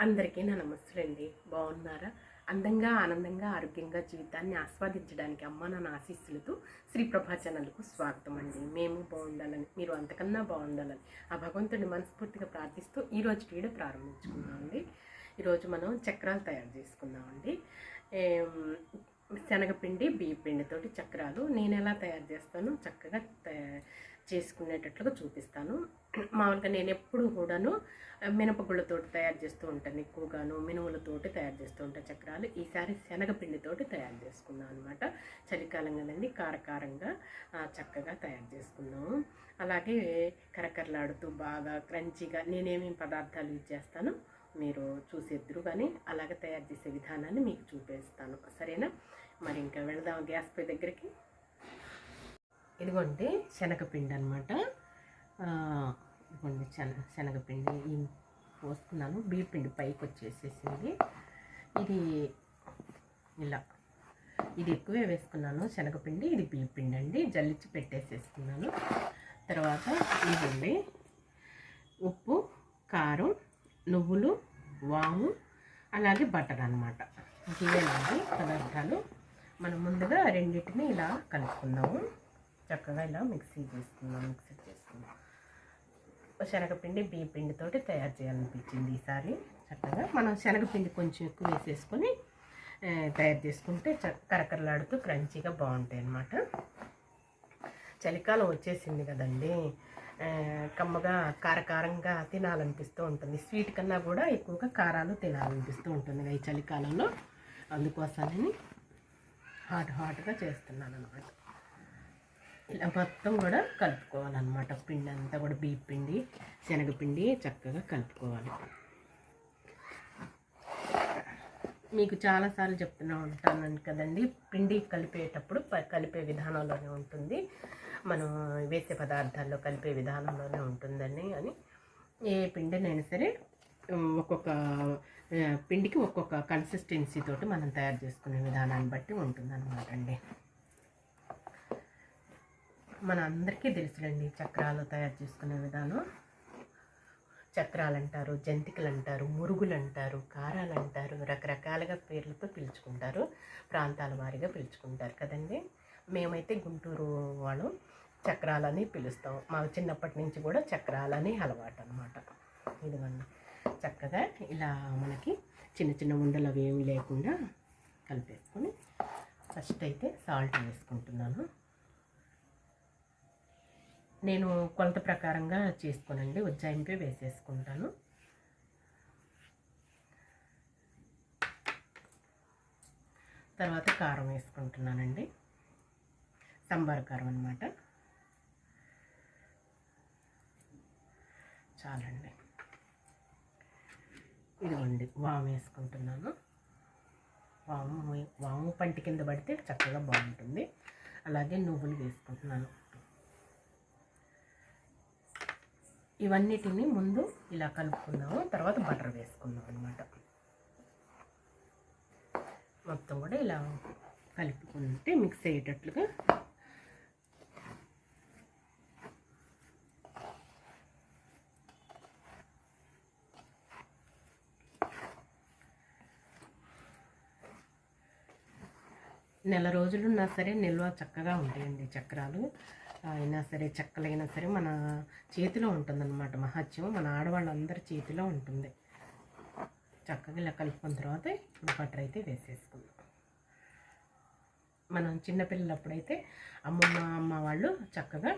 అందరికీ నా నమస్తే అండి బాగున్నారా? అందంగా ఆనందంగా ఆరోగ్యంగా జీవితాన్ని ఆస్వాదించడానికి అమ్మ నాన్న ఆశీస్సులతో శ్రీ ప్రభా ఛానల్కు స్వాగతం అండి మేము బాగుండాలని మీరు అంతకన్నా బాగుండాలని ఆ భగవంతుడిని మనస్ఫూర్తిగా ప్రార్థిస్తూ ఈరోజు వీడియో ప్రారంభించుకున్నామండి ఈరోజు మనం చక్రాలు తయారు చేసుకుందామండి. శనగపిండి బియ్యపిండితోటి చక్రాలు. నేను ఎలా తయారు చేస్తానో? చక్కగా తయా- చేసుకునేటట్లుగా చూపిస్తాను. మామూలుగా నేను ఎప్పుడు కూడాను మినపగుళ్ళతోటి తయారు చేస్తూ ఉంటాను ఎక్కువగాను. మినుములతోటి తయారు చేస్తూ ఉంటాను చక్రాలు. ఈసారి శనగపిండితోటి తయారు చేసుకున్నాను అనమాట చలికాలం కదండి కారకారంగా చక్కగా తయారు చేసుకున్నాము. అలాగే కరకరలాడుతూ బాగా క్రంచిగా నేనేమేమి పదార్థాలు యూజ్ చేస్తాను మీరు చూసేద్దరు కానీ అలాగే తయారు చేసే విధానాన్ని మీకు చూపిస్తాను. సరేనా? మరి ఇంకా వెళదాం గ్యాస్ పై దగ్గరికి. ఇదిగోండి శనగపిండి అనమాట ఇదిగోండి శన శనగపిండి ఈ పోసుకున్నాను. పైకి వచ్చేసేసింది ఇది ఇలా ఇది ఎక్కువే వేసుకున్నాను. శనగపిండి ఇది బియ్య అండి. జల్లిచ్చి పెట్టేసేసుకున్నాను. తర్వాత ఇదండి ఉప్పు కారం నువ్వులు వాము అలాగే బటర్ అనమాట. ఇవేనండి పదార్థాలు. మనం ముందుగా రెండింటిని ఇలా కలుపుకుందాము. చక్కగా ఇలా మిక్సీ చేసుకుందాం మిక్సీ చేసుకుందాం శనగపిండి బియ్య పిండితోటి తయారు చేయాలనిపించింది ఈసారి. చక్కగా మనం శనగపిండి కొంచెం ఎక్కువ వేసేసుకొని తయారు చేసుకుంటే కరకరలాడుతూ క్రంచీగా బాగుంటాయి అన్నమాట చలికాలం వచ్చేసింది కదండి. కమ్మగా కారకారంగా తినాలనిపిస్తూ ఉంటుంది. స్వీట్ కన్నా కూడా ఎక్కువగా కారాలు తినాలనిపిస్తూ ఉంటుంది ఈ చలికాలంలో. అందుకోసమని హాట్ హాట్గా చేస్తున్నాను అనమాట ఇలా మొత్తం కూడా కలుపుకోవాలన్నమాట. పిండి అంతా కూడా బియ్య పిండి శనగపిండి చక్కగా కలుపుకోవాలి. మీకు చాలాసార్లు చెప్తూనే ఉంటాను కదండి పిండి కలిపేటప్పుడు ప- కలిపే విధానంలోనే ఉంటుంది. మనం వేసే పదార్థాల్లో కలిపే విధానంలోనే ఉంటుందని అని. ఏ పిండినైనా సరే ఒక్కొక్క పిండికి ఒక్కొక్క కన్సిస్టెన్సీ తోటి మనం తయారు చేసుకునే విధానాన్ని బట్టి ఉంటుందన్నమాట అండి. మన అందరికీ తెలుసులండి చక్రాలు తయారు చేసుకునే విధానం. చక్రాలు అంటారు జంతికలు అంటారు మురుగులు అంటారు కారాలు అంటారు రకరకాలుగా పేర్లతో పిలుచుకుంటారు ప్రాంతాల వారీగా పిలుచుకుంటారు కదండి. మేమైతే గుంటూరు వాళ్ళు చక్రాలని పిలుస్తాం. మాకు చిన్నప్పటి నుంచి కూడా చక్రాలని అలవాటు అనమాట ఇదిగోండి చక్కగా ఇలా మనకి చిన్న చిన్న ఉండలు అవి ఏమి లేకుండా కలిపేసుకొని ఫస్ట్ అయితే సాల్ట్ వేసుకుంటున్నాను. నేను కొలత ప్రకారంగా చేసుకోనండి. ఉజ్జాయింపే వేసేసుకుంటాను. తర్వాత కారం వేసుకుంటున్నానండి. సంబార్ కారం అనమాట చాలండి. ఇదిగోండి వాము వేసుకుంటున్నాను. వాము వాము పంటి కింద పడితే చక్కగా బాగుంటుంది. అలాగే నువ్వులు వేసుకుంటున్నాను. ఇవన్నిటిని ముందు ఇలా కలుపుకుందాము. తర్వాత బటర్ వేసుకుందాం అనమాట మొత్తం కూడా ఇలా కలుపుకుంటే మిక్స్ అయ్యేటట్లుగా నెల రోజులున్నా సరే నిల్వ చక్కగా ఉంటాయండి చక్రాలు. అయినా సరే చెక్కలైనా సరే మన చేతిలో ఉంటుందన్నమాట మహత్యం. మన ఆడవాళ్ళందరి చేతిలో ఉంటుంది. చక్కగా ఇలా కలుపుకున్న తర్వాత ఇప్పుడు బటర్ అయితే వేసేసుకుందాం. మనం చిన్నపిల్లలప్పుడైతే అమ్మమ్మ అమ్మ వాళ్ళు చక్కగా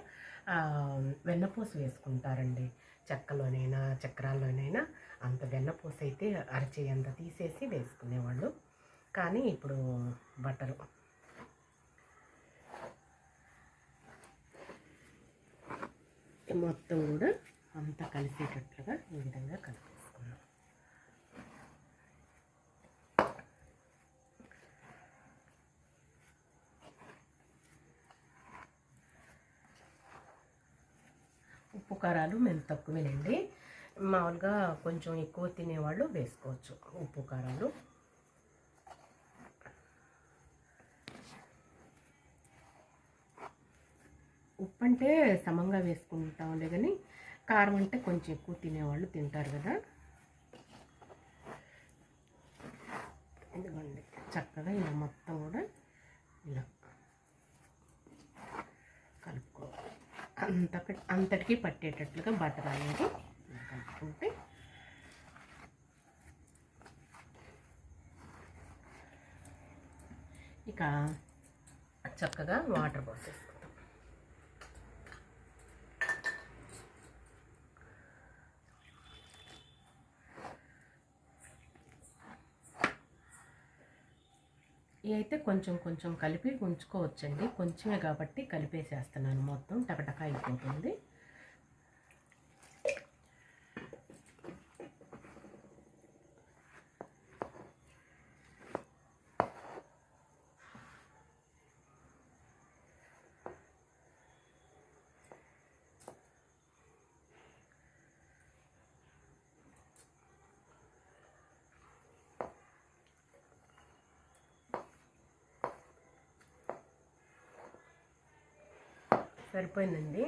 వెన్నపూసు వెన్నపూస వేసుకుంటారండి. చెక్కలోనైనా చక్రాల్లోనైనా అంత వెన్నపూస అయితే అరచేయంత తీసేసి వేసుకునేవాళ్ళు. కానీ ఇప్పుడు బట్టరు మొత్తం కూడా అంతా కలిసేటట్లుగా ఈ విధంగా కలిపేసుకున్నాం. ఉప్పు కారాలు మేము తక్కువేనండి. మామూలుగా కొంచెం ఎక్కువ తినేవాళ్ళు వేసుకోవచ్చు ఉప్పు కారాలు ఉప్పు అంటే సమంగా వేసుకుంటాంలే కానీ కారం అంటే కొంచెం ఎక్కువ తినేవాళ్ళు తింటారు కదా. ఎందుకండి చక్కగా ఇలా మొత్తం కూడా ఇలా కలుపుకోవాలి. అంత అంతటికి పట్టేటట్లుగా బటర్ అనేది కలుపుకుంటే ఇక చక్కగా వాటర్ పోసేస్తాం. అయితే కొంచెం కొంచెం కలిపి ఉంచుకోవచ్చండి. కొంచెమే కాబట్టి కలిపేసేస్తున్నాను మొత్తం టకటక అయిపోతుంది. సరిపోయిందండి.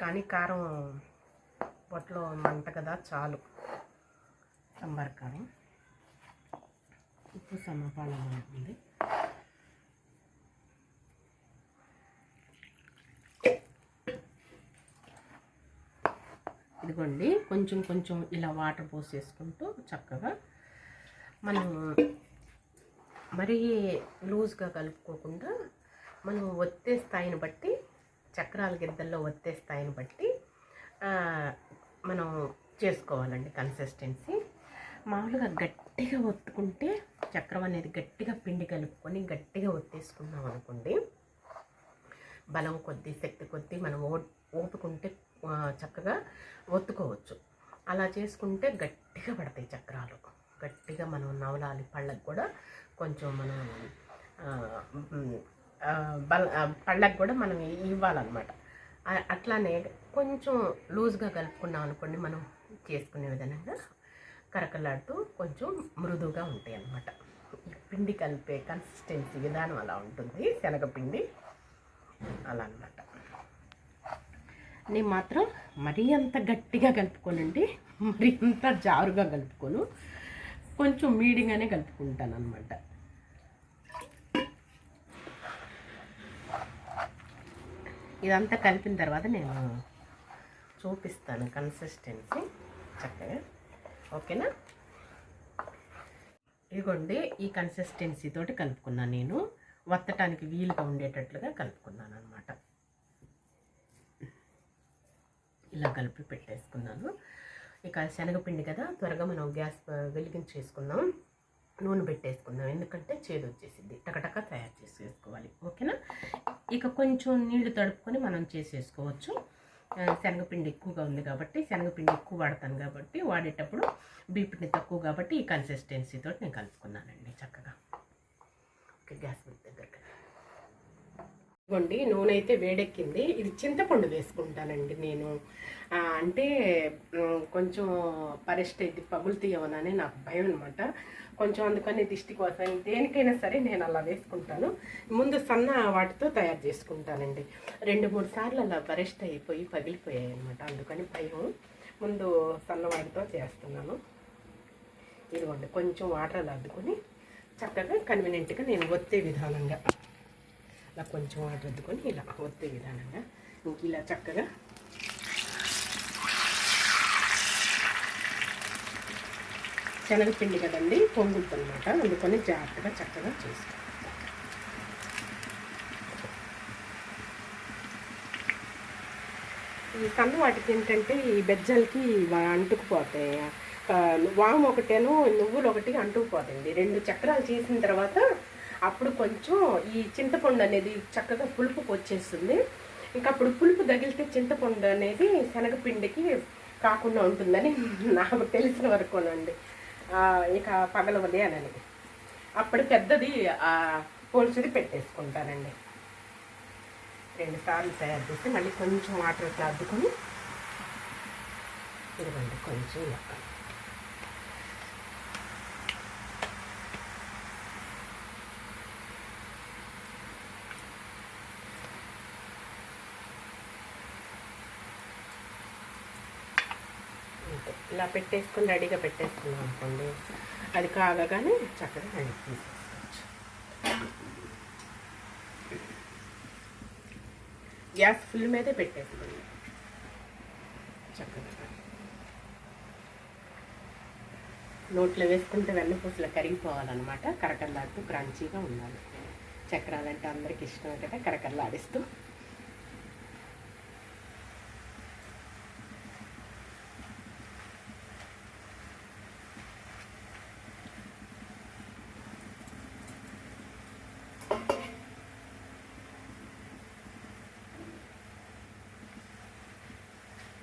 కానీ కారం బొట్టలో మంట కదా చాలు. సాంబార్ కారం. ఉప్పు సమపాలం ఉంటుంది. ఇదిగోండి కొంచెం కొంచెం ఇలా వాటర్ పోసేసుకుంటూ చక్కగా మనం మరీ లూజ్గా కలుపుకోకుండా మనం ఒత్తే స్థాయిని బట్టి చక్రాల గిద్దల్లో ఒత్తే స్థాయిని బట్టి మనం చేసుకోవాలండి కన్సిస్టెన్సీ. మామూలుగా గట్టిగా ఒత్తుకుంటే చక్రం అనేది గట్టిగా పిండి కలుపుకొని గట్టిగా ఒత్తేసుకున్నాం అనుకోండి. బలం కొద్దీ శక్తి కొద్దీ మనం ఓ ఓపుకుంటే చక్కగా ఒత్తుకోవచ్చు. అలా చేసుకుంటే గట్టిగా పడతాయి చక్రాలు. గట్టిగా మనం నవలాలి పళ్ళకు కూడా కొంచెం మనం బల పళ్ళకు కూడా మనం ఇవ్వాలన్నమాట. అట్లానే కొంచెం లూజ్గా కలుపుకున్నాం అనుకోండి మనం చేసుకునే విధంగా కరకలాడుతూ కొంచెం మృదువుగా ఉంటాయి అన్నమాట ఈ పిండి కలిపే కన్సిస్టెన్సీ విధానం అలా ఉంటుంది. శనగపిండి అలా అన్నమాట. నేను మాత్రం మరీ అంత గట్టిగా కలుపుకోనండి. మరీ అంత జారుగా కలుపుకోను. కొంచెం మీడియంగానే కలుపుకుంటాను అనమాట ఇదంతా కలిపిన తర్వాత నేను చూపిస్తాను కన్సిస్టెన్సీ. చక్కగా. ఓకేనా? ఇదిగోండి ఈ కన్సిస్టెన్సీ తోటి కలుపుకున్నాను నేను. వత్తటానికి వీలుగా ఉండేటట్లుగా కలుపుకున్నాను అనమాట ఇలా కలిపి పెట్టేసుకున్నాను. ఇక శనగపిండి కదా త్వరగా మనం గ్యాస్ వెలిగించేసుకుందాం. నూనె పెట్టేసుకుందాం. ఎందుకంటే చేదు వచ్చేసింది టకటక తయారు చేసేసుకోవాలి. ఓకేనా? ఇక కొంచెం నీళ్ళు తడుపుకొని మనం చేసేసుకోవచ్చు. శనగపిండి ఎక్కువగా ఉంది కాబట్టి శనగపిండి ఎక్కువ వాడతాను కాబట్టి వాడేటప్పుడు బీపిండి తక్కువ కాబట్టి ఈ కన్సిస్టెన్సీతో నేను కలుసుకున్నానండి చక్కగా. ఓకే గ్యాస్ మీద దగ్గర ఇదిగోండి నూనె అయితే వేడెక్కింది. ఇది చింతపండు వేసుకుంటానండి నేను. అంటే కొంచెం పరిష్ట అయితే పగులు తీయవనని నాకు భయం అనమాట కొంచెం అందుకని దిష్టి కోసం దేనికైనా సరే నేను అలా వేసుకుంటాను. ముందు సన్న వాటితో తయారు చేసుకుంటానండి. రెండు మూడు సార్లు అలా బరెస్ట్ అయిపోయి పగిలిపోయాయి అనమాట అందుకని భయం. ముందు సన్న వాటితో చేస్తున్నాను. ఇదిగోండి కొంచెం వాటర్ అలా అద్దుకొని చక్కగా కన్వీనియంట్గా నేను వచ్చే విధానంగా. ఇలా కొంచెం వాటర్ అద్దుకొని ఇలా వస్తే విధానంగా ఇంక ఇలా చక్కగా శనగపిండి కదండి పొంగుద్ది అనమాట అందుకని జాగ్రత్తగా చక్కగా చేసుకో ఈ సన్న వాటికి ఏంటంటే ఈ బెజ్జలకి అంటుకుపోతాయి. వాము ఒకటేను నువ్వులు ఒకటి అంటుకుపోతుంది రెండు చక్రాలు చేసిన తర్వాత అప్పుడు కొంచెం ఈ చింతపండు అనేది చక్కగా పులుపుకి వచ్చేస్తుంది. ఇంకా అప్పుడు పులుపు తగిలితే చింతపండు అనేది శనగపిండికి కాకుండా ఉంటుందని నాకు తెలిసిన వరకునండి. అండి ఇక పగలవది అని అప్పుడు పెద్దది ఆ, పోల్చిది పెట్టేసుకుంటానండి. రెండు సార్లు తయారు చేసి మళ్ళీ కొంచెం వాటర్ అద్దుకొని ఇదిగోండి కొంచెం ఇలా. పెట్టేసుకొని రెడీగా పెట్టేసుకున్నాం అనుకోండి. అది కాగగానే చక్కగా రెడీ తీసేసుకోవచ్చు గ్యాస్ ఫుల్ మీదే పెట్టేసుకోండి. చక్కగా. నోట్లో వేసుకుంటే వెన్నపూసలు కరిగిపోవాలన్నమాట. కరకల్లాడుతూ క్రంచీగా ఉండాలి. చక్రాలంటే అందరికి ఇష్టం కదా కరకల్లాడిస్తూ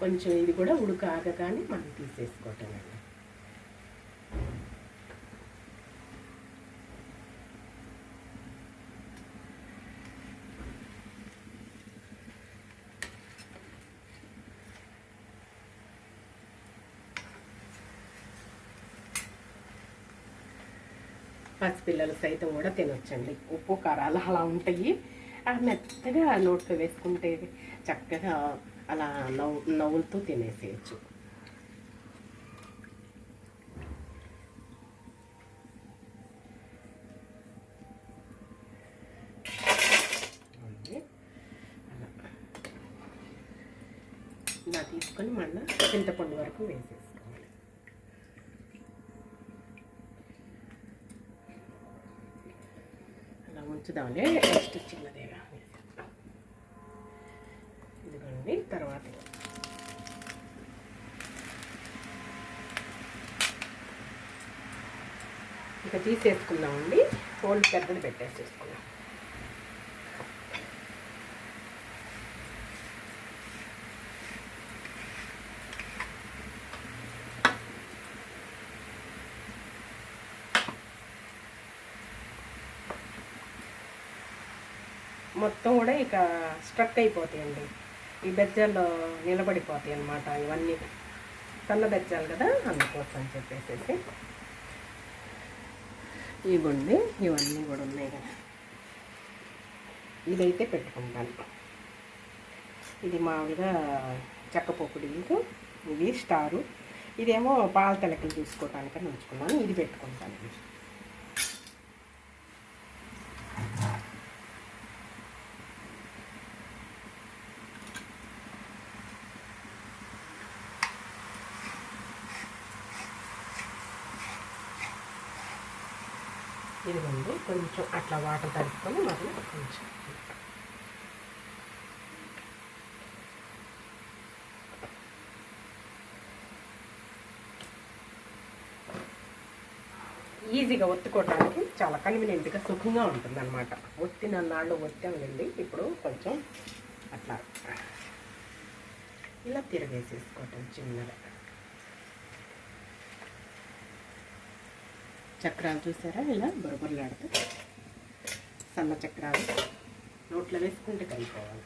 కొంచెం ఇది కూడా ఉడక ఆగగానే మనం తీసేసుకోవటం పసిపిల్లలు సైతం కూడా తినొచ్చండి. ఉప్పు కారాలు అలా ఉంటాయి. ఆ మెత్తగా నోట్లో వేసుకుంటే చక్కగా అలా నవ్వు నవ్వులతో తినేసేయచ్చు ఇలా తీసుకొని మళ్ళీ చింతపండు వరకు వేసేసుకోవాలి అలా ఉంచుదాంలే నెక్స్ట్ చిన్నదేగా అవి తర్వాత ఇక తీసేసుకుందామండి. హోల్ పెద్దది పెట్టేసేసుకుందాం. మొత్తం కూడా ఇక స్ట్రక్ అయిపోతాయండి. ఈ బెజ్జాల్లో నిలబడిపోతాయి అన్నమాట ఇవన్నీ. సన్న బెజ్జాలు కదా అందుకోసం అని చెప్పేసి ఇవ్వండి ఇవన్నీ కూడా ఉన్నాయి కదా. ఇదైతే పెట్టుకుంటాను. ఇది మామూలుగా చెక్కపోకుడి ఇది స్టారు. ఇదేమో పాల తెలకలు తీసుకోవటానికని ఉంచుకున్నాను ఇది పెట్టుకుంటాను. ఇదిగోండి కొంచెం అట్లా వాటర్ తడుపుకొని మరి కొంచెం. ఈజీగా ఒత్తుకోవడానికి చాలా కన్వీనియంట్గా సుఖంగా ఉంటుంది అనమాట ఒత్తిన నాళ్ళు ఒత్తామండి. ఇప్పుడు కొంచెం అట్లా ఇలా తిరగేసేసుకోవటం చిన్నగా. చక్రాలు చూసారా? ఇలా బొరబొరలాడుతూ సన్న చక్రాలు. నోట్లో వేసుకుంటే కలిపోవాలి.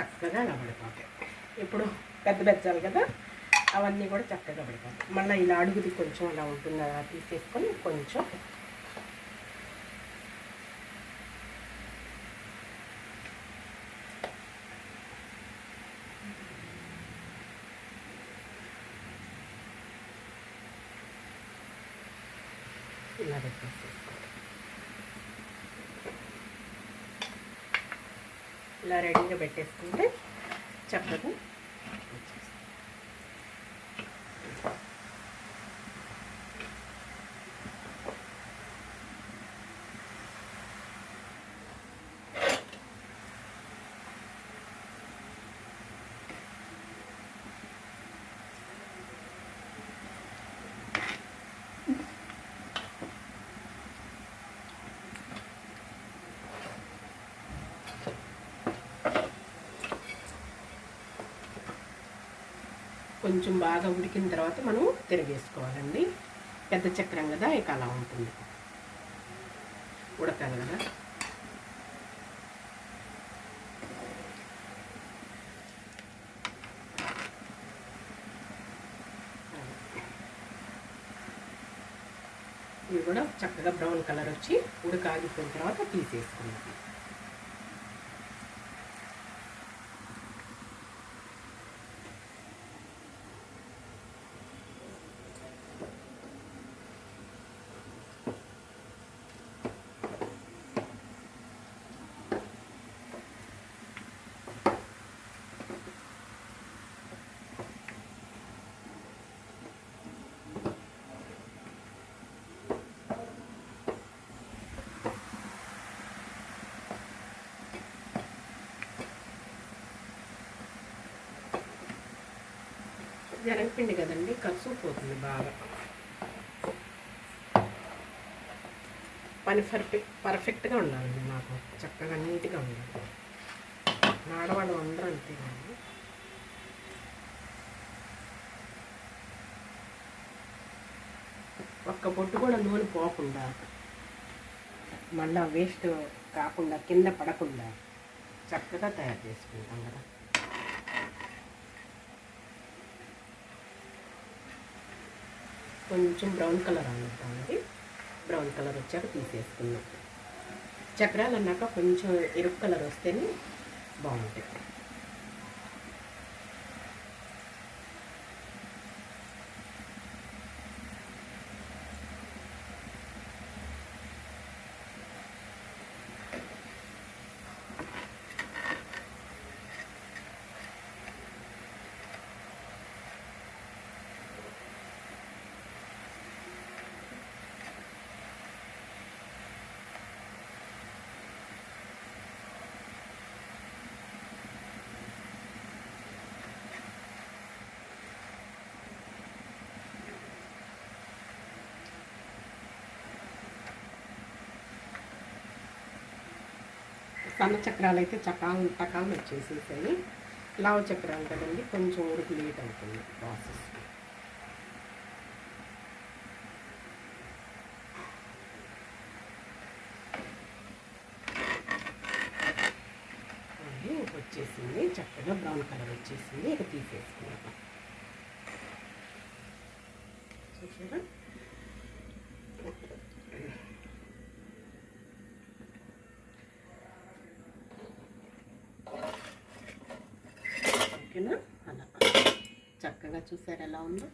చక్కగా పడిపోతాయి ఇప్పుడు పెద్ద బెజ్జాలు కదా అవన్నీ కూడా చక్కగా పడిపోతాయి మళ్ళీ ఇలా అడుగుది కొంచెం అలా ఉంటుంది అలా తీసేసుకొని కొంచెం ఇలా పెట్టేసేసుకోవాలి. ఇలా రెడీగా పెట్టేసుకుంటే చక్కగా కొంచెం బాగా ఉడికిన తర్వాత మనం తిరిగేసుకోవాలండి. పెద్ద చక్రం కదా ఇక అలా ఉంటుంది. ఉడకాలి కదా. ఇవి కూడా చక్కగా బ్రౌన్ కలర్ వచ్చి ఉడకాగిపోయిన తర్వాత తీసేసుకుందాం. జనగపిండి కదండి కసుపు పోతుంది బాగా. పని పర్ఫెక్ట్ పర్ఫెక్ట్గా ఉండాలండి మాకు. చక్కగా నీట్గా ఉండాలి. ఆడవాళ్ళు అందరూ అంతేనండి ఒక్క పొట్టు కూడా నూనె పోకుండా మళ్ళా వేస్ట్ కాకుండా కింద పడకుండా చక్కగా తయారు చేసుకుంటాం కదా. కొంచెం బ్రౌన్ కలర్ అనుకుంటామండి బ్రౌన్ కలర్ వచ్చాక తీసేసుకున్నాం చక్రాలు అన్నాక కొంచెం ఎరుపు కలర్ వస్తేనే బాగుంటుంది. సన్న చక్రాలు అయితే చకాలు టకాలు వచ్చేసేసాయి. లావు చక్రాలు కదండి కొంచెం ఊరికి లేట్ అవుతుంది ప్రాసెస్. వచ్చేసింది చక్కగా బ్రౌన్ కలర్ వచ్చేసింది ఇక తీసేసుకున్నాం చూసారా? ఓకేనా? అలా. చక్కగా చూసారు ఎలా ఉందో.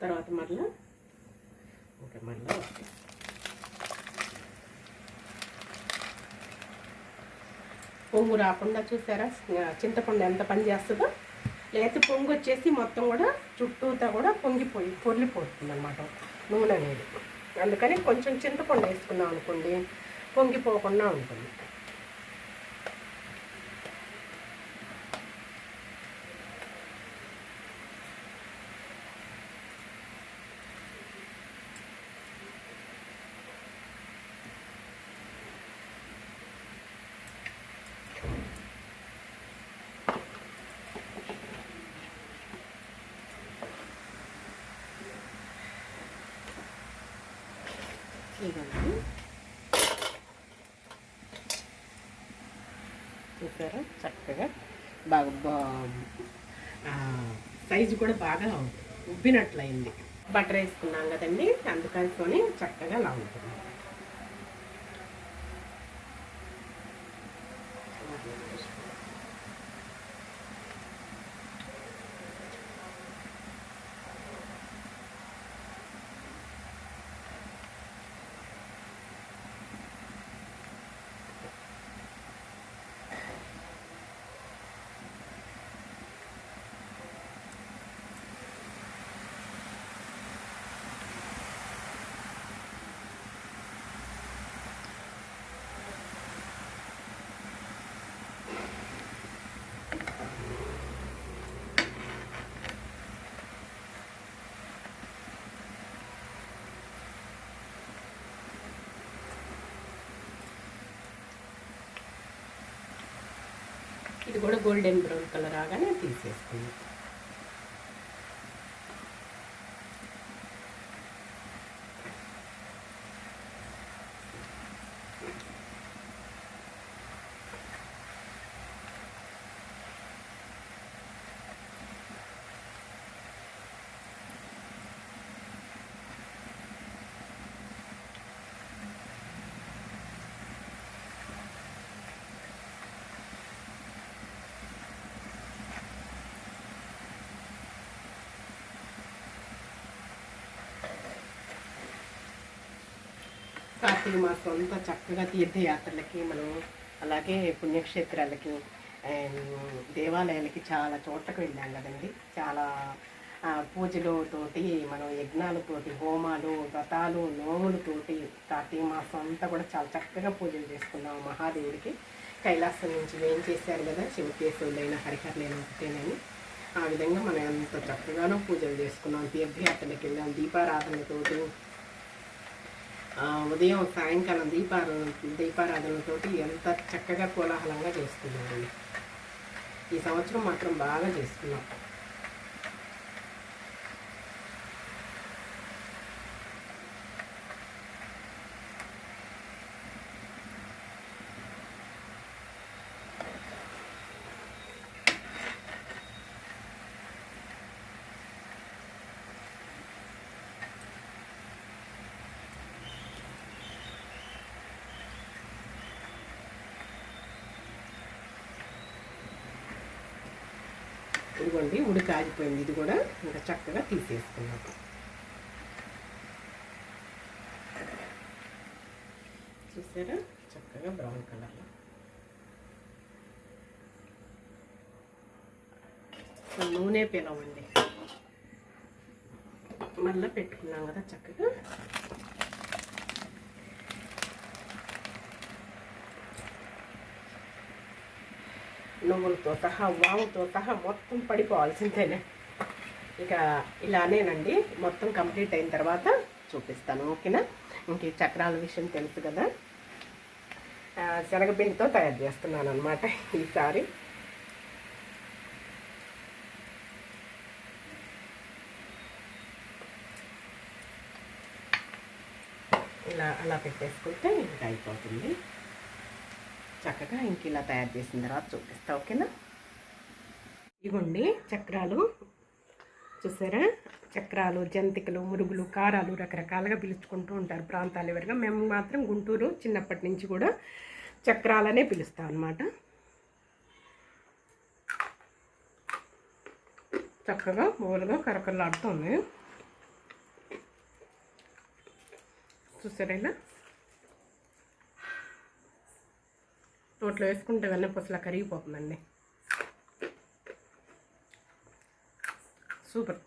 తర్వాత మళ్ళా ఓకే మళ్ళీ పొంగు రాకుండా చూసారా? చింతపండు ఎంత పని చేస్తుందో. లేకపోతే పొంగు వచ్చేసి మొత్తం కూడా చుట్టూతా కూడా పొంగిపోయి పొర్లిపోతుంది అనమాట నూనె అనేది. అందుకని కొంచెం చింతపండు వేసుకున్నాం అనుకోండి. పొంగిపోకుండా ఉంటుంది ఇదండి చూసారా చక్కగా బాగా బా సైజు కూడా బాగా ఉబ్బినట్లయింది. బటర్ వేసుకున్నాం కదండి అందుకని చక్కగా అలా ఉంటుంది ఇది కూడా గోల్డెన్ బ్రౌన్ కలర్ రాగానే తీసేసుకుందాం కార్తీక మాసం అంతా చక్కగా తీర్థయాత్రలకి మనం అలాగే పుణ్యక్షేత్రాలకి దేవాలయాలకి చాలా చోట్లకు వెళ్ళాం కదండి. చాలా పూజలతోటి మనం యజ్ఞాలతోటి హోమాలు వ్రతాలు నోములతోటి కార్తీక మాసం అంతా కూడా చాలా చక్కగా పూజలు చేసుకున్నాం మహాదేవుడికి. కైలాసం నుంచి ఏం చేశారు కదా శివకేశవులైన హరిహరులైన ఒకటేనని. ఆ విధంగా మనం ఎంత చక్కగానో పూజలు చేసుకున్నాం తీర్థయాత్రలకు వెళ్ళాం దీపారాధనతోటి ఉదయం సాయంకాలం దీపారాధన దీపారాధనతోటి ఎంత చక్కగా కోలాహలంగా చేసుకున్నామండి ఈ సంవత్సరం మాత్రం బాగా చేసుకున్నాం. ఇదిగోండి ఉడికి ఆగిపోయింది. ఇది కూడా ఇంకా చక్కగా తీసేసుకున్నాం. చూసారా? చక్కగా బ్రౌన్ కలర్లో నూనె పిలవండి మళ్ళీ పెట్టుకున్నాం కదా చక్కగా. నువ్వులతో సహా వాముతో సహా మొత్తం పడిపోవాల్సిందేనే. ఇక ఇలానేనండి మొత్తం కంప్లీట్ అయిన తర్వాత చూపిస్తాను ఓకేనా? ఇంక ఈ చక్రాల విషయం తెలుసు కదా. శనగపిండితో తయారు చేస్తున్నాను అనమాట ఈసారి. ఇలా అలా పెట్టేసుకుంటే ఇంకా అయిపోతుంది. చక్కగా ఇంక ఇలా తయారు చేసిన తర్వాత చూపిస్తా ఓకేనా? ఇదిగోండి చక్రాలు. చూసారా? చక్రాలు జంతికలు మురుగులు కారాలు రకరకాలుగా పిలుచుకుంటూ ఉంటారు ప్రాంతాల వరకు మేము మాత్రం గుంటూరు చిన్నప్పటి నుంచి కూడా చక్రాలనే పిలుస్తాం అన్నమాట. చక్కగా మూలుగా కరకరలాడుతుంది చూసారా ఇలా? నోట్లో వేసుకుంటే వెన్న పొసలా కరిగిపోతుందండి. సూపర్.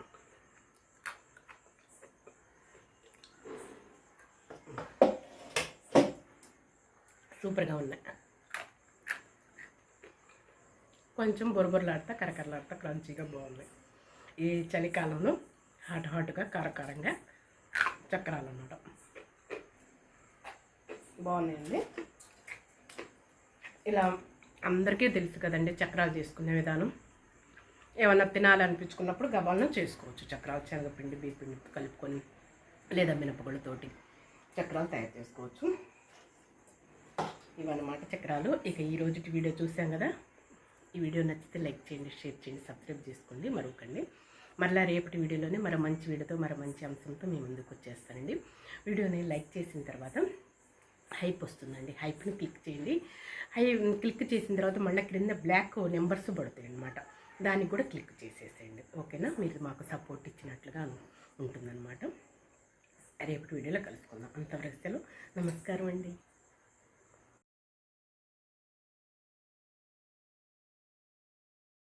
సూపర్గా ఉన్నాయి. కొంచెం బొరబొరలాడుతా కరకరలాడుతా క్రంచీగా బాగున్నాయి. ఈ చలికాలంలో హాట్ హాట్గా కారకారంగా చక్రాలు అన్నమాట బాగున్నాయండి. ఇలా అందరికీ తెలుసు కదండి చక్రాలు చేసుకునే విధానం. ఏమన్నా తినాలనిపించుకున్నప్పుడు గబాలను చేసుకోవచ్చు. చక్రాలు శనగపిండి బీపిండి కలుపుకొని లేదా మినపగుళ్ళతోటి చక్రాలు తయారు చేసుకోవచ్చు. ఇవన్నమాట చక్రాలు. ఇక ఈ రోజుటి వీడియో చూసాం కదా? ఈ వీడియో నచ్చితే లైక్ చేయండి షేర్ చేయండి సబ్స్క్రైబ్ చేసుకోండి మరొకండి. మరలా రేపటి వీడియోలోనే మరో మంచి వీడియోతో మరో మంచి అంశంతో మీ ముందుకు వచ్చేస్తానండి. వీడియోని లైక్ చేసిన తర్వాత హైప్ వస్తుందండి. హైప్ని క్లిక్ చేయండి. హై క్లిక్ చేసిన తర్వాత మళ్ళీ క్రింద బ్లాక్ నెంబర్స్ పడతాయి అనమాట దాన్ని కూడా క్లిక్ చేసేసేయండి. ఓకేనా? మీరు మాకు సపోర్ట్ ఇచ్చినట్లుగా ఉంటుందన్నమాట. రేపటి వీడియోలో కలుసుకుందాం. అంతవరకు నమస్కారం అండి.